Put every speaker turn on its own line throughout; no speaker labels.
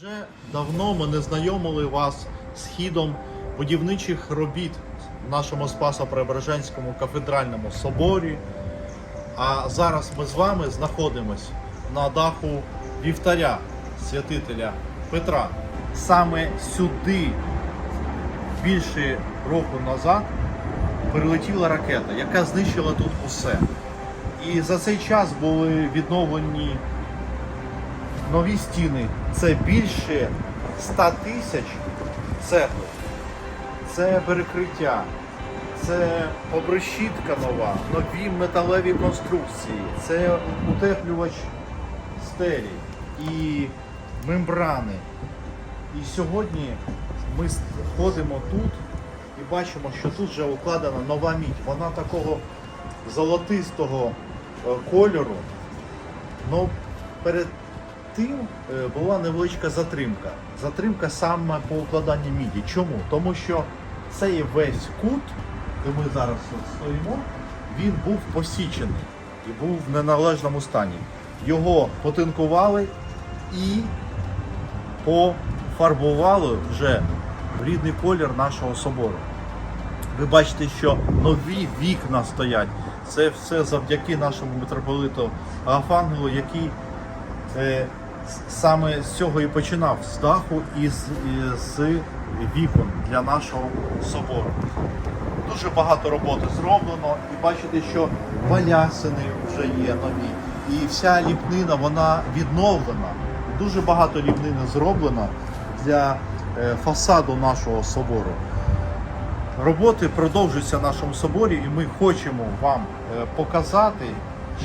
Вже давно ми не знайомили вас з хідом будівничих робіт в нашому Спасо-Преображенському кафедральному соборі. А зараз ми з вами знаходимось на даху вівтаря святителя Петра. Саме сюди більше року назад прилетіла ракета, яка знищила тут усе. І за цей час були відновлені нові стіни. Це більше 100 тисяч цегли. Це перекриття, це обрешітка нова, нові металеві конструкції, це утеплювач стелі і мембрани. І сьогодні ми ходимо тут і бачимо, що тут вже укладена нова мідь. Вона такого золотистого е, кольору. Ну, перед тим е, була невеличка затримка. Затримка саме по укладанні міді. Чому? Тому що цей весь кут, де ми зараз стоїмо, він був посічений і був в неналежному стані. Його потинкували і пофарбували вже в рідний колір нашого собору. Ви бачите, що нові вікна стоять. Це все завдяки нашому митрополиту Агафангелу, який е, саме з цього і починав з даху і з, і з вікон для нашого собору. Дуже багато роботи зроблено, і бачите, що балясини вже є нові. І вся ліпнина вона відновлена. Дуже багато ліпнини зроблено для е, фасаду нашого собору. Роботи продовжуються в нашому соборі, і ми хочемо вам е, показати,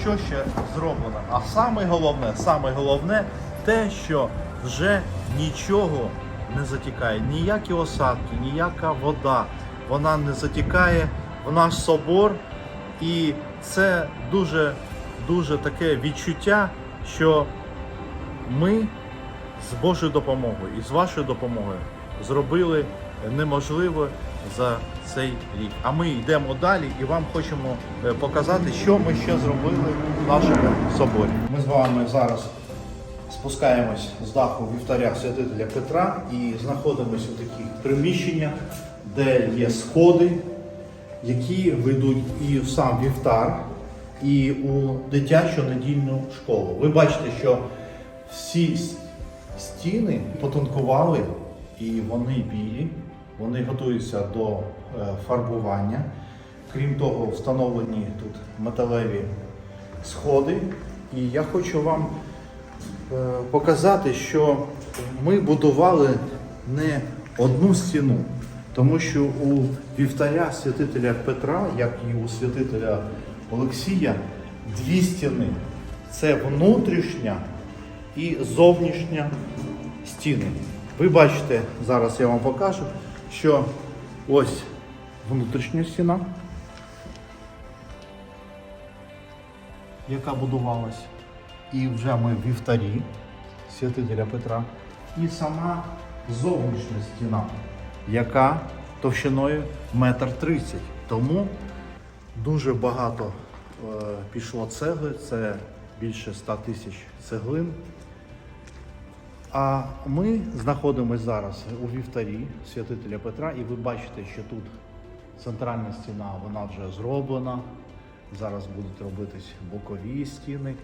що ще зроблено. А саме головне, саме головне те, що вже нічого не затікає, ніякі осадки, ніяка вода, вона не затікає в наш собор. І це дуже, дуже таке відчуття, що ми з Божою допомогою і з вашою допомогою зробили неможливе за цей рік. А ми йдемо далі і вам хочемо е, показати, що ми ще зробили в нашому соборі. Ми з вами зараз спускаємось з даху вівтаря святителя Петра і знаходимося у таких приміщеннях, де є сходи, які ведуть і в сам вівтар, і у дитячу недільну школу. Ви бачите, що всі стіни потонкували і вони білі, вони готуються до е, фарбування. Крім того, встановлені тут металеві сходи. І я хочу вам показати, що ми будували не одну стіну, тому що у вівтаря святителя Петра, як і у святителя Олексія, дві стіни. Це внутрішня і зовнішня стіни. Ви бачите, зараз я вам покажу, що ось внутрішня стіна, яка будувалась, і вже ми в вівтарі святителя Петра, і сама зовнішня стіна, яка товщиною метр тридцять. Тому дуже багато е, пішло цегли, це більше 100 тисяч цеглин. А ми знаходимося зараз у вівтарі святителя Петра, і ви бачите, що тут центральна стіна вона вже зроблена. Зараз будуть робитись бокові стіни.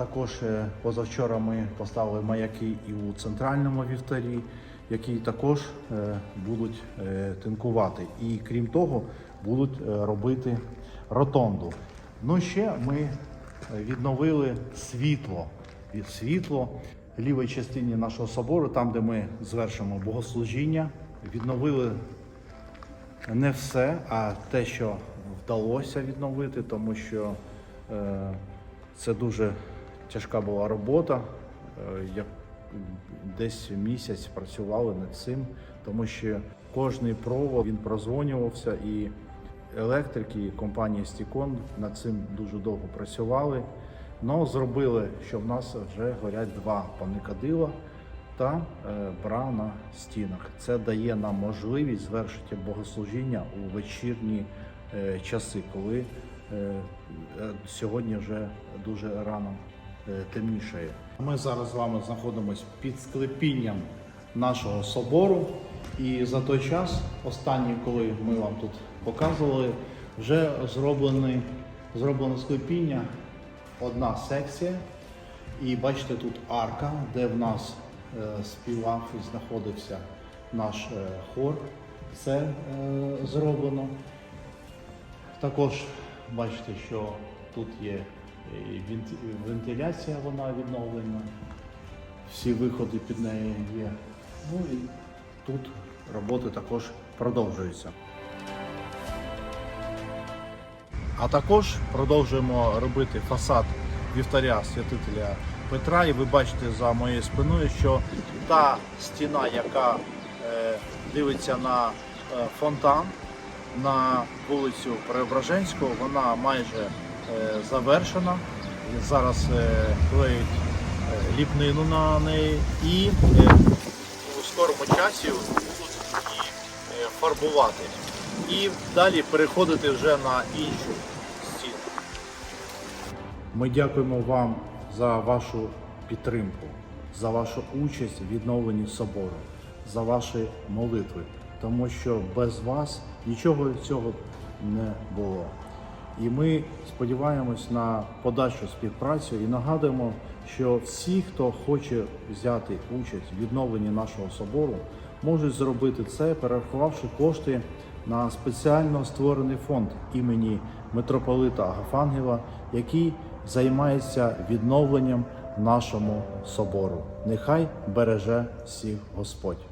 Також е, позавчора ми поставили маяки і у центральному вівтарі, які також е, будуть е, тинкувати. І крім того, будуть робити ротонду. Ну ще ми відновили світло. Від світло в лівій частині нашого собору, там де ми звершимо богослужіння, відновили не все, а те, що вдалося відновити, тому що це дуже тяжка була робота. Е, як десь місяць працювали над цим, тому що кожний провод він прозвонювався і електрики і компанія Стікон над цим дуже довго працювали. Но зробили, що в нас вже горять два паникадила та е, бра на стінах. Це дає нам можливість звершити богослужіння у вечірні е, часи, коли сьогодні вже дуже рано темнішає. Ми зараз з вами знаходимося під склепінням нашого собору. І за той час, останній, коли ми вам тут показували, вже зроблені, зроблено склепіння, одна секція. І бачите, тут арка, де в нас е, співав і знаходився наш е, хор. Це е, зроблено. Також бачите, що тут є вентиляція, вона відновлена. Всі виходи під нею є. Ну і тут роботи також продовжуються. А також продовжуємо робити фасад вівтаря святителя Петра. І ви бачите за моєю спиною, що та стіна, яка е, дивиться на е, фонтан на вулицю Преображенську, вона майже завершена. Зараз е, клеють е, ліпнину на неї і е, у скорому часі будуть її е, фарбувати. І далі переходити вже на іншу стіну. Ми дякуємо вам за вашу підтримку, за вашу участь в відновленні собору, за ваші молитви, тому що без вас нічого цього не було. І ми сподіваємось на подальшу співпрацю і нагадуємо, що всі, хто хоче взяти участь в відновленні нашого собору, можуть зробити це, перерахувавши кошти на спеціально створений фонд імені митрополита Агафангела, який займається відновленням нашому собору. Нехай береже всіх Господь.